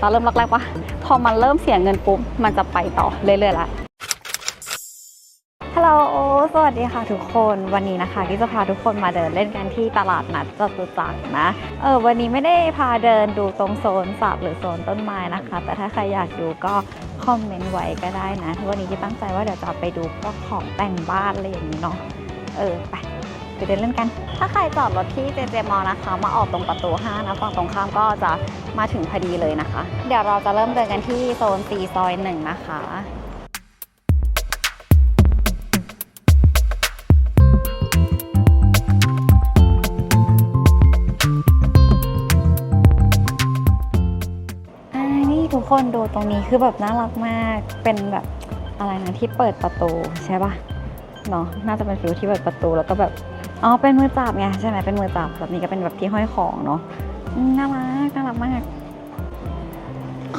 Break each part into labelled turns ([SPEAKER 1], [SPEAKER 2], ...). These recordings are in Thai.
[SPEAKER 1] ตอนเริ่มแรกๆปะพอมันเริ่มเสียเงินปุ๊บมันจะไปต่อเรื่อยๆละฮัลโหลสวัสดีค่ะทุกคนวันนี้นะคะที่จะพาทุกคนมาเดินเล่นกันที่ตลาดนัดจตุจักรนะเออวันนี้ไม่ได้พาเดินดูตรงโซนสัตว์หรือโซนต้นไม้นะคะ แต่ถ้าใครอยากดูก็คอมเมนต์ไว้ก็ได้นะวันนี้ที่ตั้งใจว่าเดี๋ยวจะไปดูพวกของแต่งบ้านอะไรอย่างนี้เนาะเออไป ไปเดินเล่นกัน ถ้าใครจอดรถที่เจเจมอนะคะ มาออกตรงประตู 5 นะฝั่งตรงข้ามก็จะมาถึงพอดีเลยนะคะ เดี๋ยวเราจะเริ่มเดินกันที่โซนตีซอยหนึ่งนะคะอ่านี่ทุกคนดูตรงนี้คือแบบน่ารักมาก เป็นแบบอะไรนะที่เปิดประตูใช่ป่ะเนาะน่าจะเป็นฟิลที่เปิดประตูแล้วก็แบบ อ๋อ เป็นมือจับไงใช่ไหมเป็นมือจับแบบนี้ก็เป็นแบบที่ห้อยของเนาะน่ารักน่ารักมาก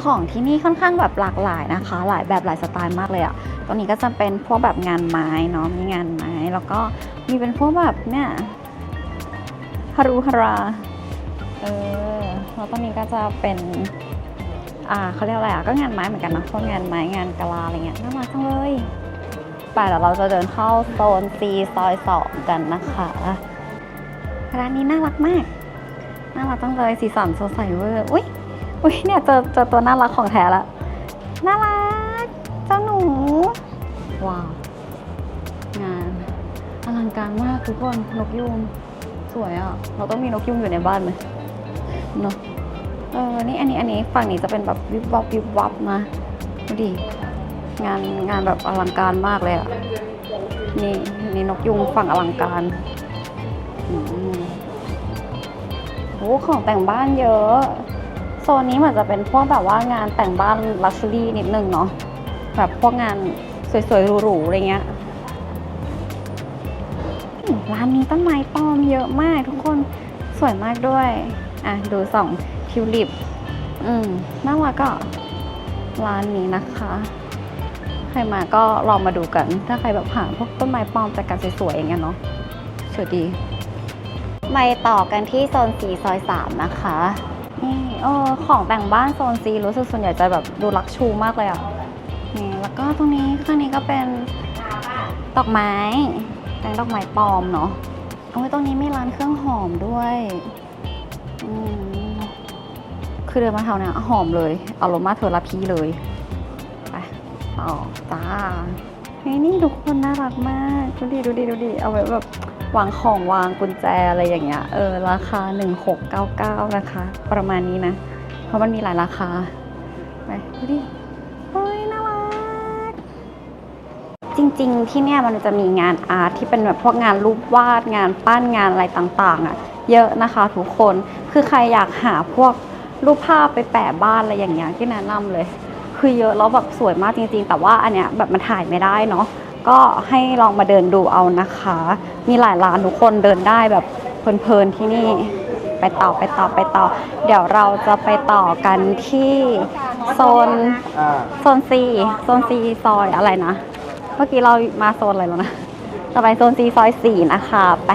[SPEAKER 1] ของที่นี่ค่อนข้างแบบหลากหลายนะคะ หลายแบบหลายสไตล์มากเลยอะตรงนี้ก็จะเป็นพวกแบบงานไม้เนาะมีงานไม้ แล้วก็มีเป็นพวกแบบเนี่ยฮารุฮาราเออแล้วตรงนี้ก็จะเป็นอ่าเขาเรียกอะไรอะก็งานไม้เหมือนกันนะพวกงานไม้งานกะลาอะไรเงี้ยน่ารักจังเลย ไปเดี๋ยวเราจะเดินเข้าโซน C ซอยสองกันนะคะร้านนี้น่ารักมาก น่ารักจังเลยสีสันสดใสเวอร์อุ้ยอุ้ยเนี่ยเจอเจอตัวน่ารักของแท้ละน่ารัก เจ้าหนู ว้าว งานอลังการมากทุกคนนกยูงสวยอะ เราต้องมีนกยูงอยู่ในบ้านไหมเนาะเออนี่อันนี้อันนี้ฝั่งนี้จะเป็นแบบวิบวับวิบวับนะดูดิ งานงานแบบอลังการมากเลยอะนี่นี่นกยุงฝั่งอลังการโอ้ของแต่งบ้านเยอะ โซนนี้เหมือนจะเป็นพวกแบบว่างานแต่งบ้านลักชัวรี่นิดนึงเนาะแบบพวกงานสวยๆหรูๆอะไรเงี้ยร้านนี้ต้นไม้ปลอมเยอะมากทุกคนสวยมากด้วย อะ ดูสองทิวลิป อืมน่ารักก็ร้านนี้นะคะ ใครมาก็ลองมาดูกัน ถ้าใครแบบหาพวกต้นไม้ปลอมจากกันสวยๆอย่างเงี้ยเนาะสวยดีไปต่อกันที่โซนสีซอยสามนะคะนี่เออของแต่งบ้านโซนซีรู้สึกส่วนใหญ่จะแบบดูลักชูมากเลยอะ่ะนี่แล้วก็ตรงนี้ข้างนี้ก็เป็นดอกไม้แต่งดอกไม้ปลอมเนาะโอ้ยตรงนี้มีร้านเครื่องหอมด้วยอืมคือเดินมาแถวเนี้ยหอมเลยอารมาเทอราพีเลยไป ต่อจ้าเฮ้ยนี่ทุกคนน่ารักมากดูดิดูดิดูดิเอาไว้แบบวางของวางกุญแจอะไรอย่างเงี้ยเออราคา 1699 นะคะ ประมาณนี้นะ เพราะมันมีหลายราคาไปดูดิเฮ้ยน่ารัก จริงๆที่เนี่ยมันจะมีงานอาร์ตที่เป็นแบบพวกงานรูปวาดงานปั้นงานอะไรต่างๆอะ เยอะนะคะทุกคนคือใครอยากหาพวกรูปภาพไปแปะบ้านอะไรอย่างเงี้ยที่แนะนำเลย คือเยอะแล้วแบบสวยมากจริงๆ แต่ว่าอันเนี้ยแบบมันถ่ายไม่ได้เนาะก็ให้ลองมาเดินดูเอานะคะ มีหลายร้านทุกคนเดินได้แบบเพลินๆที่นี่ไปต่อไปต่อไปต่อ เดี๋ยวเราจะไปต่อกันที่โซนโซนซีโซนซีซอยอะไรนะ เมื่อกี้เรามาโซนอะไรแล้วนะต่อไปโซนซีซอยสี่นะคะไป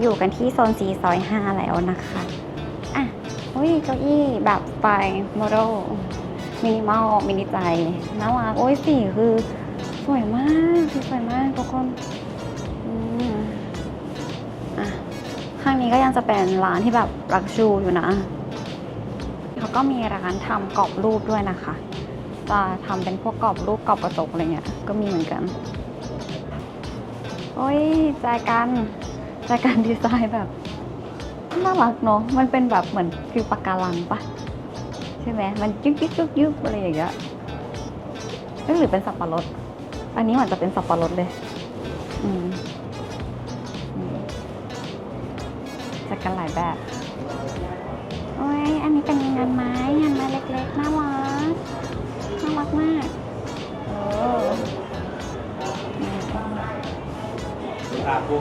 [SPEAKER 1] อยู่กันที่โซนซีซอยห้าแล้วนะคะอะอุ้ยเก้าอี้แบบสไตล์โมเดมินิมอลมินิใจน่ารักโอ้ยสีคือสวยมากคือสวยมากทุกคนอืมอะข้างนี้ก็ยังจะเป็นร้านที่แบบรักชูอยู่นะเขาก็มีร้านทำกรอบรูปด้วยนะคะจะทำเป็นพวกกรอบรูปกรอบกระจกอะไรเงี้ยก็มีเหมือนกัน โอ้ยแจกัน แจกันดีไซน์แบบน่ารักเนาะ มันเป็นแบบเหมือนฟิวปากการังปะใช่ไหม มันยึกยึกยึกยึกอะไรอย่างเงี้ยหรือเป็นสับปะรด อันนี้หมือนจะเป็นสับปะรดเลย อืมจะกันหลายแบบ โอ้ย อันนี้เป็นงานไม้ งานไม้เล็กๆ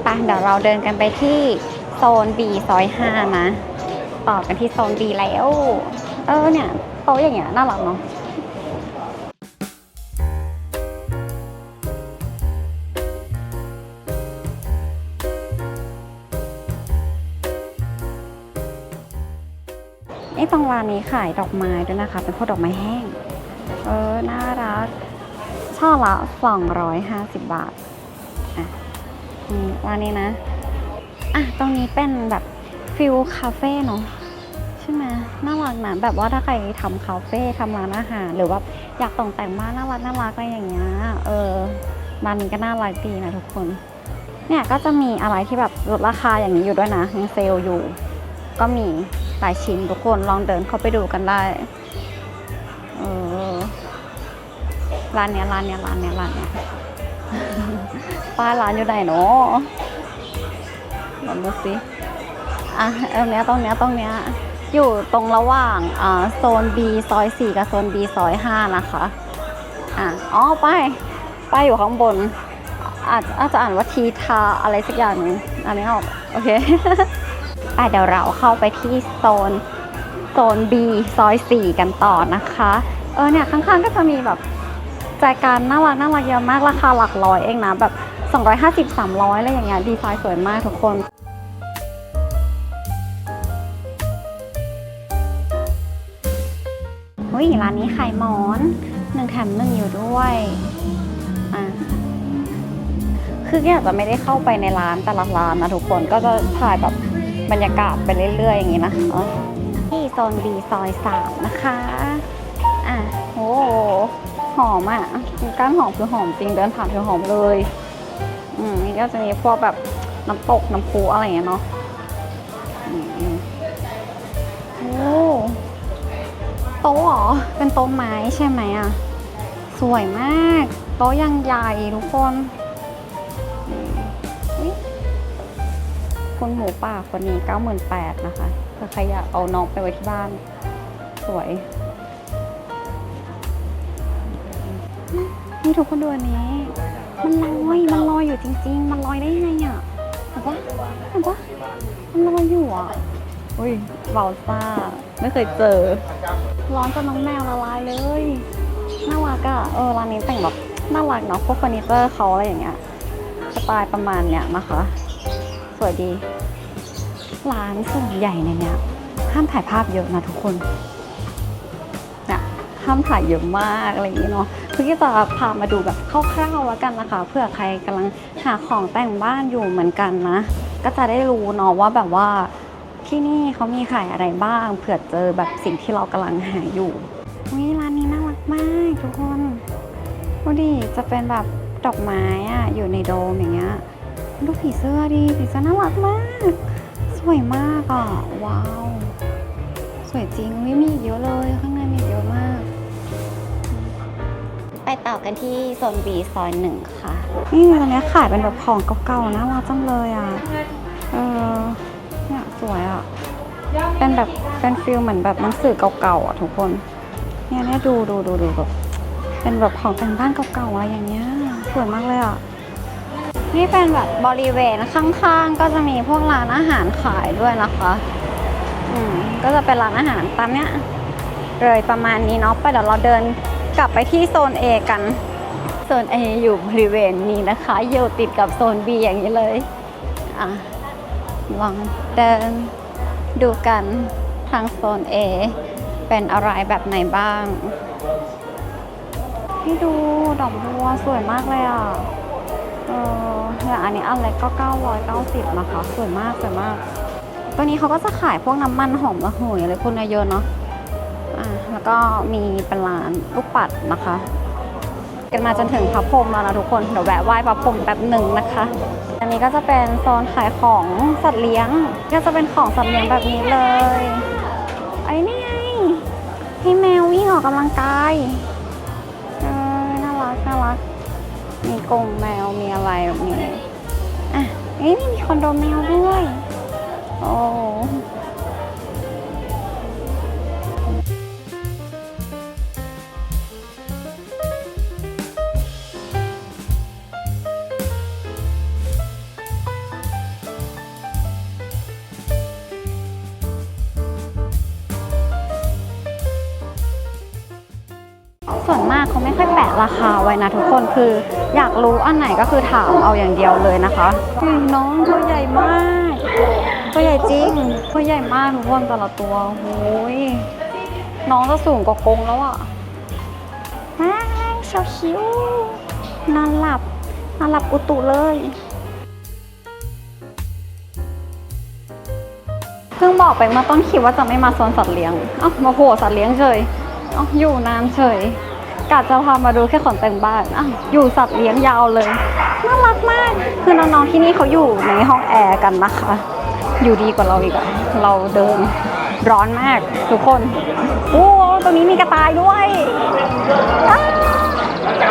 [SPEAKER 1] ไปเดี๋ยวเราเดินกันไปที่โซน B ซอย5นะต่อกันที่โซน B แล้ว เออเนี่ยโต๊ะอย่างเงี้ยน่ารักเนาะไอ้ตรงร้านนี้ขายดอกไม้ด้วยนะคะ เป็นพวกดอกไม้แห้ง เออ น่ารัก ช่อละ 250 บาท นี่ร้านนี้นะ อะ ตรงนี้เป็นแบบฟิลคาเฟ่เนาะใช่ไหมน่ารักนะแบบว่าถ้าใครทำคาเฟ่ทำร้านอาหาร หรือว่าอยากตกแต่งบ้านน่ารักน่ารักอะไรอย่างเงี้ย เออบ้านนี้ก็น่ารักดีนะทุกคน เนี่ยก็จะมีอะไรที่แบบลดราคาอย่างนี้อยู่ด้วยนะยังเซลล์อยู่ ก็มีหลายชิ้นทุกคนลองเดินเข้าไปดูกันได้ เออร้านเนี้ยร้านเนี้ยร้านเนี้ยร้านเนี้ย ป้ายร้านอยู่ไหนเนาะลองดูสิอะตรงเนี้ยตรงเนี้ยตรงเนี้ยอยู่ตรงระหว่างอ่าโซน B ซอย 4 กับโซน B ซอย 5 นะคะอะอ๋อป้ายป้ายอยู่ข้างบน อาจอาจจะอ่านว่าทีทาอะไรสักอย่างหนึงอันนี้ออกโอเคไปเดี๋ยวเราเข้าไปที่โซนโซน B ซอย 4 กันต่อนะคะ เออเนี่ยข้างๆก็จะมีแบบแจกันน่ารักน่ารักเยอะมากราคาหลักร้อยเองนะแบบ 250 300อะไรอย่างเงี้ยดีไซน์สวยมากทุกคนอุ้ยร้านนี้ขายหมอนหนึ่งแถมหนึ่งอยู่ด้วยอะคือแกอาจจะไม่ได้เข้าไปในร้านแต่ละร้านนะทุกคนก็จะถ่ายแบบบรรยากาศไปเรื่อยๆอย่างนี้นะที่โซน B ซอยสามนะคะ อะโอ้หอมอะก้านหอมคือหอมจริงเดินผ่านคือหอมเลย นี่ก็จะมีพวกแบบน้ำตกน้ำพุอะไรอย่างเงี้ยเนาะโอ้โต๊ะเหรอ เป็นโต๊ะไม้ใช่ไหมอะ สวยมาก โต๊ะยังใหญ่ทุกคนคุณหมูป่าคนนี้ 98,000นะคะถ้าใครอยากเอาน้องไปไว้ที่บ้าน สวย นี่ทุกคนดูอันนี้ มันลอย มันลอยอยู่จริง ๆ มันลอยได้ยังไงอะเห็นปะเห็นปะมันลอยอยู่อะอุ้ยเบาซ่า ไม่เคยเจอ ร้อนจนน้องแมวละลายเลย น่ารักอะ เออ ร้านนี้แต่งแบบน่ารักเนาะ พวกเฟอร์นิเจอร์เขาอะไรอย่างเงี้ย สไตล์ประมาณเนี้ยนะคะ สวยดี ร้านส่วนใหญ่ในเนี้ย ห้ามถ่ายภาพเยอะนะทุกคนเนี่ย ห้ามถ่ายเยอะมากอะไรอย่างนี้เนาะคือที่จะพามาดูแบบคร่าวๆแล้วกันนะคะเพื่อใครกำลังหาของแต่งบ้านอยู่เหมือนกันนะ ก็จะได้รู้เนาะว่าแบบว่าที่นี่เขามีขายอะไรบ้างเผื่อเจอแบบสิ่งที่เรากำลังหาอยู่วิร้านนี้น่ารักมากทุกคนดูดิจะเป็นแบบดอกไม้อะอยู่ในโดมอย่างเงี้ยดูผีเสื้อดิผีเสื้อน่ารักมาก สวยมากอะว้าว สวยจริงวิมีอีเยอะเลยข้าง ต่อกันที่โซน B ซอยหนึ่งค่ะ นี่ตอนนี้ขายเป็นแบบของเก่าๆนะรักจังเลยอะ เออเนี่ยสวยอะ เป็นแบบเป็นฟิลเหมือนแบบหนังสือเก่าๆอะทุกคน เนี่ยเนี่ยดูดูดูดูแบบเป็นแบบของแต่งบ้านเก่าๆอะไรอย่างเงี้ยสวยมากเลยอะ นี่เป็นแบบบริเวณข้างๆ ก็จะมีพวกร้านอาหารขายด้วยนะคะอืมก็จะเป็นร้านอาหารตามเนี้ยเลยประมาณนี้เนาะไปเดี๋ยวเราเดิน กลับไปที่โซน A กัน โซน A อยู่บริเวณนี้นะคะ อยู่ติดกับโซน B อย่างนี้เลยอะลองเดินดูกันทางโซน A เป็นอะไรแบบไหนบ้างให้ดูดอกบัวสวยมากเลยอะ เออแต่อันนี้อันเล็กก็ 990 นะคะ สวยมากสวยมาก ตัวนี้เขาก็จะขายพวกน้ำมันหอมระเหยอะไรพวกนี้เยอะเนาะ แล้วก็มีเป็นร้านลูกปัดนะคะ กันมาจนถึงพระพรหมแล้วนะทุกคน เดี๋ยวแวะไหว้พระพรหมแป๊บหนึ่งนะคะ อันนี้ก็จะเป็นโซนขายของสัตว์เลี้ยง ก็จะเป็นของสัตว์เลี้ยงแบบนี้เลย ไอ้นี่ไงให้แมววิ่งออกกำลังกายเออน่ารักน่ารัก มีกรงแมวมีอะไรแบบนี้ อะเอ้ยนี่มีคอนโดแมวด้วย โอ้ากเขาไม่ค่อยแปะราคาไว้นะทุกคนคืออยากรู้อันไหนก็คือถามเอาอย่างเดียวเลยนะคะอุ้ยน้องตัวใหญ่มากตัวใหญ่จริงตัวใหญ่มากทุกคนแต่ละตัวโอ้ยน้องจะสูงกว่ากรงแล้วอะว้ายเชาคิวนอนหลับนอนหลับอุตุเลยเพิ่งบอกไปเมื่อต้นคลิปว่าจะไม่มาโซนสัตว์เลี้ยงเอ้ามาโผล่สัตว์เลี้ยงเฉยเอ้าอยู่นานเฉย กะจะพามาดูแค่ขนแต่งบ้านอ้าวอยู่สัตว์เลี้ยงยาวเลย น่ารักมาก คือน้องๆที่นี่เขาอยู่ในห้องแอร์กันนะคะ อยู่ดีกว่าเราอีกอะเราเดินร้อนมากทุกคน โอ้ตรงนี้มีกระต่ายด้วย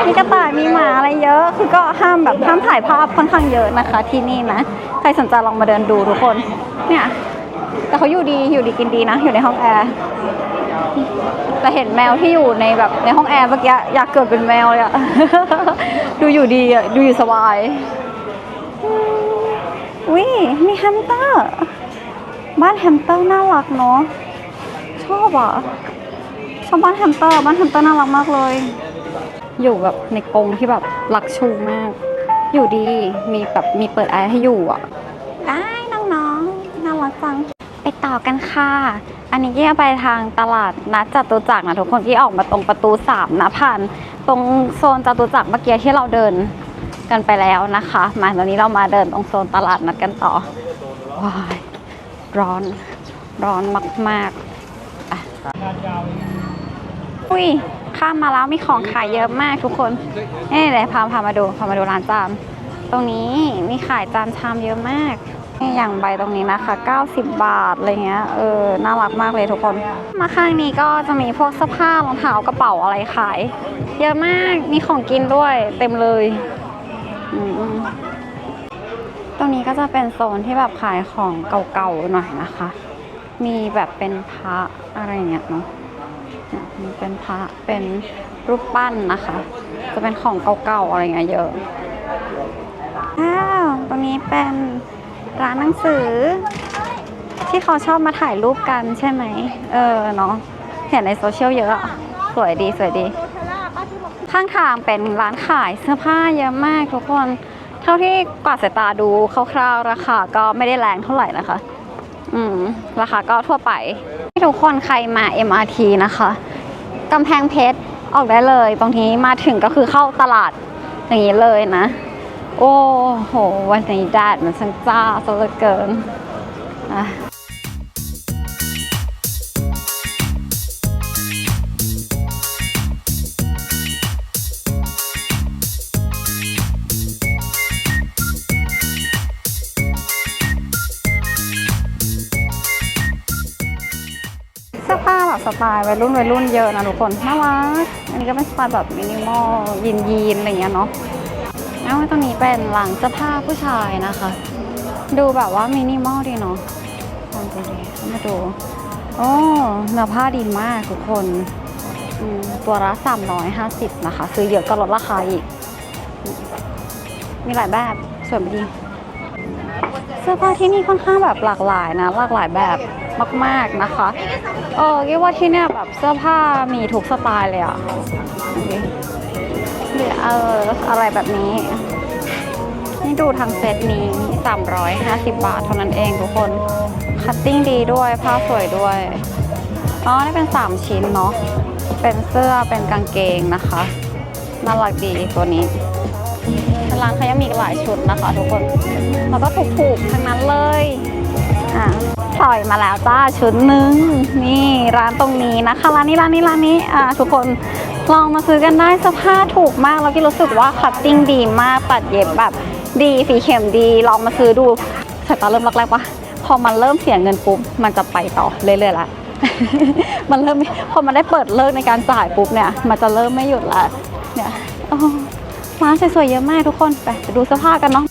[SPEAKER 1] มีกระต่ายมีหมาอะไรเยอะ คือก็ห้ามแบบห้ามถ่ายภาพค่อนข้างเยอะนะคะ ที่นี่นะ ใครสนใจลองมาเดินดูทุกคน เนี่ย แต่เขาอยู่ดีอยู่ดีกินดีนะ อยู่ในห้องแอร์ แต่เห็นแมวที่อยู่ในแบบในห้องแอร์เมื่อกี้อยากเกิดเป็นแมวเลยอะ ดูอยู่ดีอะดูอยู่สบายวิมีแฮมสเตอร์ บ้านแฮมสเตอร์น่ารักเนาะชอบอะชอบบ้านแฮมสเตอร์ บ้านแฮมสเตอร์น่ารักมากเลย อยู่แบบในกรงที่แบบลักชูมาก อยู่ดีมีแบบมีเปิดแอร์ให้อยู่อะอ้น้องๆน่ารักจังไปต่อกันค่ะ อันนี้กี้ไปทางตลาดนัดจตุจักรนะทุกคนที่ออกมาตรงประตูสามนะผ่าน ตรงโซนจตุจักรเมื่อกี้ที่เราเดินกันไปแล้วนะคะ มาตอนนี้เรามาเดินตรงโซนตลาดนัดกันต่อว้ายร้อนร้อนมากๆอะอุ้ยข้ามมาแล้วมีของขายเยอะมากทุกคนเอ๊ะเดี๋ยวพาพามาดูพามาดูร้านจานตรงนี้มีขายจานชามเยอะมาก อย่างใบตรงนี้นะคะ 90 บาทอะไรเงี้ย เออ น่ารักมากเลยทุกคน มาข้างนี้ก็จะมีพวกเสื้อผ้ารองเท้ากระเป๋าอะไรขาย เยอะมาก มีของกินด้วย เต็มเลยอืมตรงนี้ก็จะเป็นโซนที่แบบขายของเก่าๆหน่อยนะคะ มีแบบเป็นพระอะไรเงี้ยเนาะนี่เป็นพระ เป็นรูปปั้นนะคะ จะเป็นของเก่าๆอะไรเงี้ยเยอะอ้าวตรงนี้เป็น ร้านหนังสือ ที่เขาชอบมาถ่ายรูปกันใช่ไหม เออเนาะเห็นในโซเชียลเยอะ สวยดีสวยดี ข้างทางเป็นร้านขายเสื้อผ้าเยอะมากทุกคน เท่าที่กวาดสายตาดูคร่าวๆราคาก็ไม่ได้แรงเท่าไหร่นะคะ อืม ราคาก็ทั่วไปทุกคนใครมา MRT นะคะกำแพงเพชรออกได้เลย ตรงนี้มาถึงก็คือเข้าตลาดอย่างนี้เลยนะ โอ้โห วันนี้แดดมันช่างจ้าซะเหลือเกินอะเสื้อผ้าแบบสไตล์วัยรุ่นวัยรุ่นเยอะนะทุกคนน่ารัก อันนี้ก็เป็นสไตล์แบบมินิมอลยีนยีนอะไรเงี้ยเนาะ แล้วตรงนี้เป็นหลังเสื้อผ้าผู้ชายนะคะ ดูแบบว่ามินิมอลดีเนาะลองดูดิมาดูโอ้เนื้อผ้าดีมากทุกคนอืมตัวละ350 นะคะ ซื้อเยอะก็ลดราคาอีก มีหลายแบบสวยไปดีเสื้อผ้าที่นี่ค่อนข้างแบบหลากหลายนะ หลากหลายแบบมาก ๆนะคะ เออคิดว่าที่เนี่ยแบบเสื้อผ้ามีทุกสไตล์เลยอะ หรือเอออะไรแบบนี้ นี่ดูทางเซตนี้ 350 บาทเท่านั้นเองทุกคน คัตติ้งดีด้วย ผ้าสวยด้วย อ๋อ นี่เป็น 3 ชิ้นเนาะ เป็นเสื้อ เป็นกางเกงนะคะ น่ารักดีตัวนี้ร้านเขายังมีอีกหลายชุดนะคะทุกคน แล้วก็ถูกๆทั้งนั้นเลย อะถอยมาแล้วจ้าชุดหนึ่งนี่ร้านตรงนี้นะคะร้านนี้ร้านนี้ร้านนี้อะทุกคน ลองมาซื้อกันได้เสื้อผ้าถูกมาก แล้วก็รู้สึกว่าคัตติ้งดีมากตัดเย็บแบบดีฝีเข็มดี ลองมาซื้อดูสายตาเริ่มรักแรกปะพอมันเริ่มเสียเงินปุ๊บมันจะไปต่อเรื่อยๆละมันเริ่มพอมันได้เปิดเลิกในการจ่ายปุ๊บเนี่ย มันจะเริ่มไม่หยุดละเนี่ยโอ้ร้านสวยๆเยอะมากทุกคนไปไปดูเสื้อผ้ากันเนาะ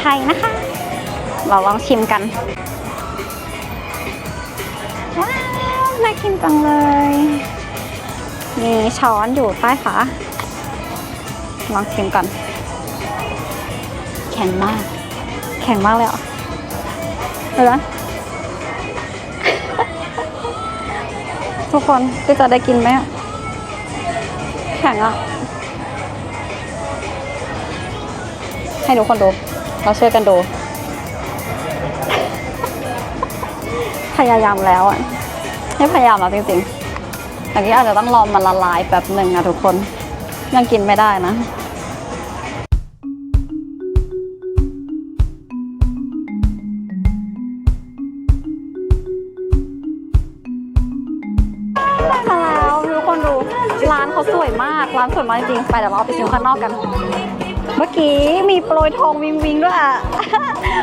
[SPEAKER 1] ไทยนะคะ เราลองชิมกัน ว้าวน่ากินจังเลย มีช้อนอยู่ใต้ฝา ลองชิมก่อน แข็งมาก แข็งมากเลยอะเห็นไหมทุกคนก็จะได้กินไหมแข็งอะ ให้ทุกคนดู เราช่วยกันดู พยายามแล้วอะไม่พยายามแล้วจริงๆแต่นี้อาจจะต้องรอมันละลายแบบหนึ่งอะทุกคน ยังกินไม่ได้นะมาแล้วทุกคนดู ร้านเขาสวยมาก ร้านสวยมากจริงๆ ไปเดี๋ยวเราเอาไปชิมข้างนอกกัน เมื่อกี้มีโปรยทองวิงวิงด้วยอะ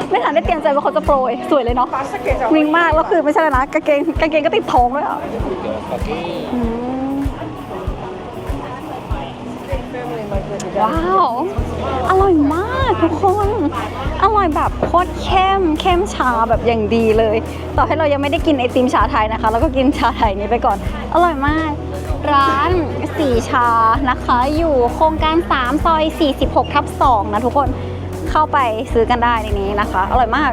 [SPEAKER 1] ไม่ทันได้เตรียมใจว่าเขาจะโปรย สวยเลยเนาะวิงมาก แล้วคือไม่ใช่เลยนะกางเกงกางเกงก็ติดทองด้วยอะว้าว อร่อยมากทุกคน อร่อยแบบโคตรเข้มเข้มชาแบบอย่างดีเลย ต่อให้เรายังไม่ได้กินไอติมชาไทยนะคะ แล้วก็กินชาไทยนี้ไปก่อน อร่อยมาก ร้าน สีชานะคะ อยู่โครงการ 3 ซอย 46 ทับ 2 นะทุกคนเข้าไปซื้อกันได้ในนี้นะคะ อร่อยมาก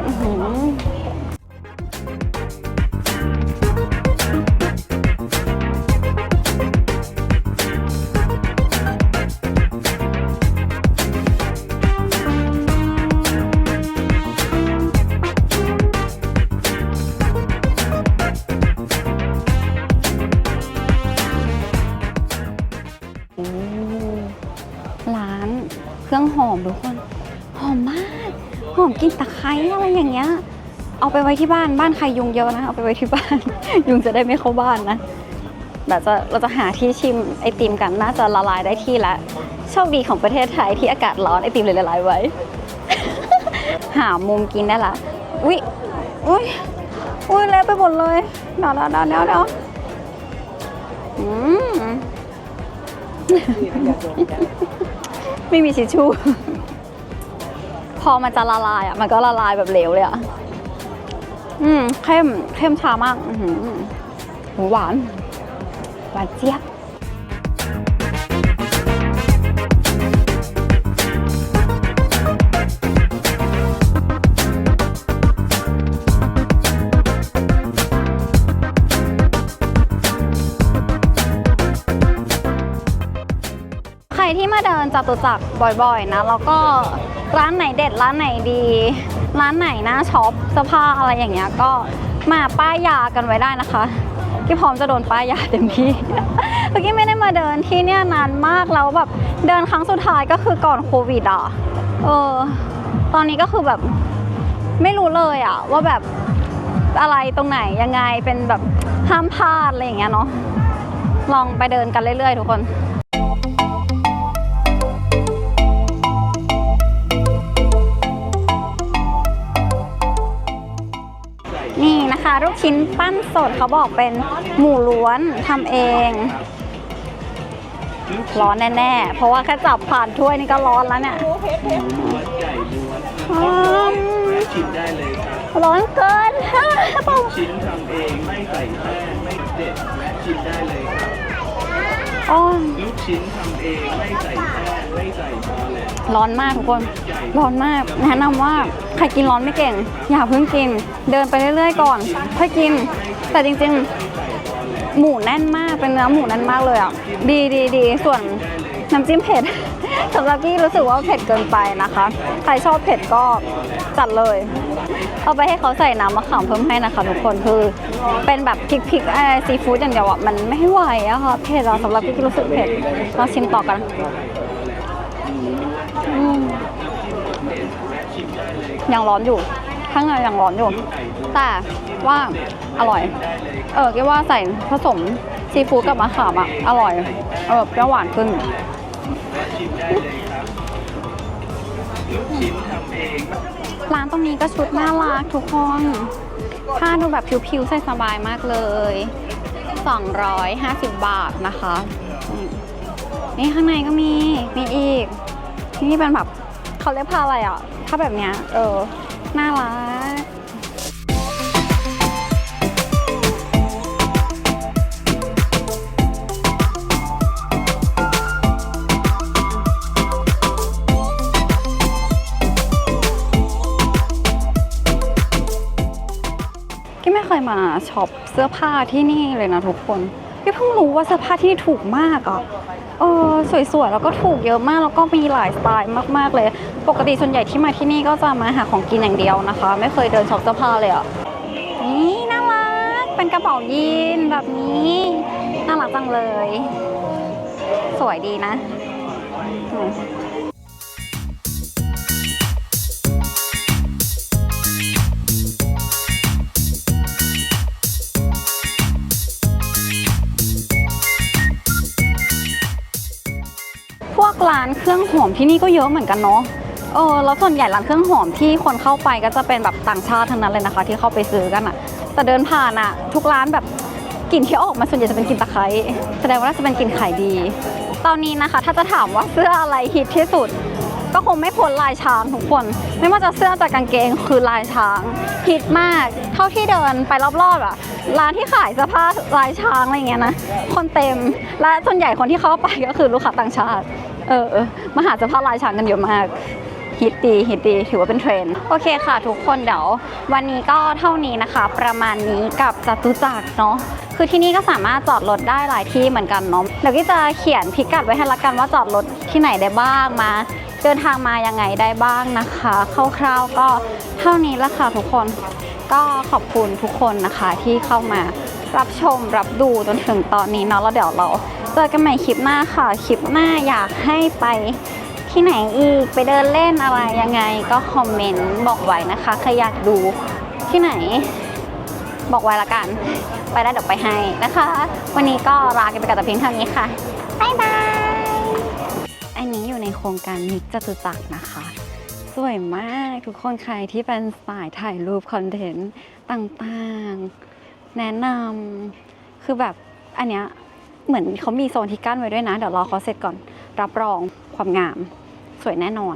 [SPEAKER 1] เครื่องหอมทุกคน หอมมาก หอมกลินตะไคร้อะไรอย่างเงี้ย เอาไปไว้ที่บ้านบ้านใครยุงเยอะนะ เอาไปไว้ที่บ้าน ยุงจะได้ไม่เข้าบ้านนะแบบจะเราจะหาที่ชิมไอติมกันน่าจะละลายได้ที่ละโชคดีของประเทศไทยที่อากาศร้อนไอติมเลยละลายไว้ หามุมกินได้ละอุ้ยอุ้ยอุ้ยเละไปหมดเลยเดี๋ยวเดี๋ยวเดี๋ยวเดี๋ยวเดี๋ยวอืม ไม่มีชิชชู่ พอมันจะละลายอะ มันก็ละลายแบบเหลวเลยอะ อืมเข้มเข้มชามาก อืหวาน หวานเจี๊ยบ ที่มาเดินจตุจักรบ่อยๆนะแล้วก็ร้านไหนเด็ดร้านไหนดี ร้านไหนน่าช็อปเสื้อผ้าอะไรอย่างเงี้ยก็มาป้ายยากันไว้ได้นะคะที่พร้อมจะโดนป้ายยาเต็มที่เมื่อกี้ไม่ได้มาเดินที่เนี่ยนานมากแล้วแบบเดินครั้งสุดท้ายก็คือก่อนโควิดอะเออตอนนี้ก็คือแบบไม่รู้เลยอะว่าแบบอะไรตรงไหนยังไงเป็นแบบห้ามพลาดอะไรอย่างเงี้ยเนาะลองไปเดินกันเรื่อยๆ ทุกคน ลูกชิ้นปั้นสดเขาบอกเป็นหมูล้วนทำเอง ร้อนแน่ๆ เพราะว่าแค่จับผ่านถ้วยนี่ก็ร้อนแล้วเนี่ย
[SPEAKER 2] ม้วนใหญ่ม้วน
[SPEAKER 1] อืม
[SPEAKER 2] ชิมได้เลยครับ
[SPEAKER 1] ร้อนเกินเปล่า
[SPEAKER 2] ชิ้นทำเองไม่ใส่แป้งไม่เด็ดและชิมได้เลยครับ
[SPEAKER 1] อ๋อ
[SPEAKER 2] ลูกชิ้นทำเองไม่ใส่แป้ง
[SPEAKER 1] ร้อนมากทุกคน ร้อนมาก แนะนำว่าใครกินร้อนไม่เก่ง อย่าเพิ่งกิน เดินไปเรื่อยๆก่อน ค่อยกิน แต่จริงๆ หมูแน่นมาก เป็นเนื้อหมูแน่นมากเลยอะ ดีดีดี ส่วนน้ำจิ้มเผ็ดสำหรับกี้รู้สึกว่าเผ็ดเกินไปนะคะ ใครชอบเผ็ดก็จัดเลย เอาไปให้เขาใส่น้ำมะขามเพิ่มให้นะคะทุกคนคือ เป็นแบบพริกพริกไอซีฟู้ดอย่างเดียวอะมันไม่ไหวอะค่ะเผ็ดอะสำหรับกี้รู้สึกเผ็ดเราชิมต่อกัน ยังร้อนอยู่ ข้างในยังร้อนอยู่ แต่ว่าอร่อย เออกี้ว่าใส่ผสมซีฟู้ดกับมะขามอะ อร่อย เออเปรี้ยวหวานขึ้น
[SPEAKER 2] ร้า
[SPEAKER 1] นตรงนี้ก็ชุดน่ารักทุกคน ผ้าดูแบบผิวๆใส่สบายมากเลย 250 บาทนะคะ นี่ข้างในก็มี มีอีก ที่นี่เป็นแบบเขาเรียกพาอะไรอะ ถ้าแบบเนี้ย เออ น่ารักกี่ไม่เคยมาช็อปเสื้อผ้าที่นี่เลยนะทุกคนกี่เพิ่งรู้ว่าเสื้อผ้าที่นี่ถูกมากอะ เออสวยๆ แล้วก็ถูกเยอะมาก แล้วก็มีหลายสไตล์มากๆเลย ปกติส่วนใหญ่ที่มาที่นี่ก็จะมาหาของกินอย่างเดียวนะคะ ไม่เคยเดินช็อปเสื้อผ้าเลยอะนี่น่ารัก เป็นกระเป๋ายีนแบบนี้ น่ารักจังเลย สวยดีนะ ร้านเครื่องหอมที่นี่ก็เยอะเหมือนกันเนาะเออแล้วส่วนใหญ่ร้านเครื่องหอมที่คนเข้าไปก็จะเป็นแบบต่างชาติทั้งนั้นเลยนะคะ ที่เข้าไปซื้อกันอะแต่เดินผ่านอะทุกร้านแบบกลิ่นที่ออกมาส่วนใหญ่จะเป็นกลิ่นตะไคร้แสดงว่าน่าจะเป็นกลิ่นขายดี ตอนนี้นะคะ ถ้าจะถามว่าเสื้ออะไรฮิตที่สุด ก็คงไม่พ้นลายช้างทุกคน ไม่ว่าจะเสื้อจากกางเกงคือลายช้างฮิตมาก เท่าที่เดินไปรอบๆอะร้านที่ขายเสื้อผ้าลายช้างอะไรอย่างเงี้ยนะคนเต็มและส่วนใหญ่คนที่เข้าไปก็คือลูกค้าต่างชาติ เออมหาเสื้อผ้าลายช้างกันเยอะมากฮิตดีฮิตดีถือว่าเป็นเทรนด์โอเคค่ะทุกคนเดี๋ยววันนี้ก็เท่านี้นะคะ ประมาณนี้กับจตุจักรเนาะคือที่นี่ก็สามารถจอดรถได้หลายที่เหมือนกันเนาะเดี๋ยวก็จะเขียนพิกัดไว้ให้ละกันว่าจอดรถที่ไหนได้บ้างมา เดินทางมายังไงได้บ้างนะคะคร่าวๆก็เท่านี้ละค่ะทุกคนก็ขอบคุณทุกคนนะคะที่เข้ามา รับชมรับดูจนถึงตอนนี้เนาะแล้วเดี๋ยวเราเจอกันใหม่คลิปหน้าค่ะ คลิปหน้าอยากให้ไปที่ไหนอีกไปเดินเล่นอะไรยังไงก็คอมเมนต์บอกไว้นะคะใครอยากดูที่ไหนบอกไว้ละกัน ไปได้เดี๋ยวไปให้นะคะ วันนี้ก็ลากันไปกับแต่เพียงเท่านี้ค่ะบ๊ายบายอันนี้อยู่ในโครงการมิกจตุจักรนะคะ สวยมากทุกคนใครที่เป็นสายถ่ายรูปคอนเทนต์ต่างๆ แนะนำคือแบบอันเนี้ยเหมือนเขามีโซนที่กั้นไว้ด้วยนะ เดี๋ยวรอเขาเสร็จก่อน รับรองความงาม สวยแน่นอน